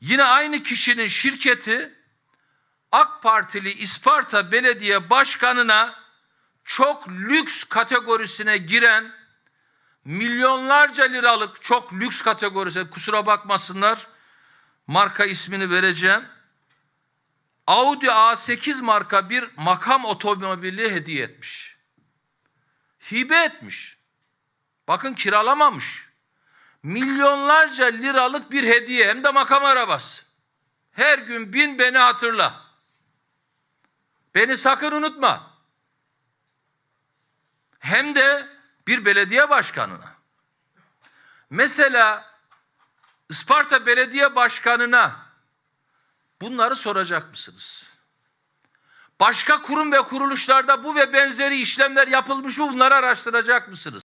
Yine aynı kişinin şirketi AK Partili İsparta Belediye Başkanı'na çok lüks kategorisine giren milyonlarca liralık çok lüks kategorisine kusura bakmasınlar marka ismini vereceğim. Audi A8 marka bir makam otomobili hediye etmiş. Hibe etmiş. Bakın kiralamamış. Milyonlarca liralık bir hediye hem de makam arabası. Her gün bin beni hatırla. Beni sakın unutma. Hem de bir belediye başkanına. Mesela Isparta Belediye Başkanı'na bunları soracak mısınız? Başka kurum ve kuruluşlarda bu ve benzeri işlemler yapılmış mı bunları araştıracak mısınız?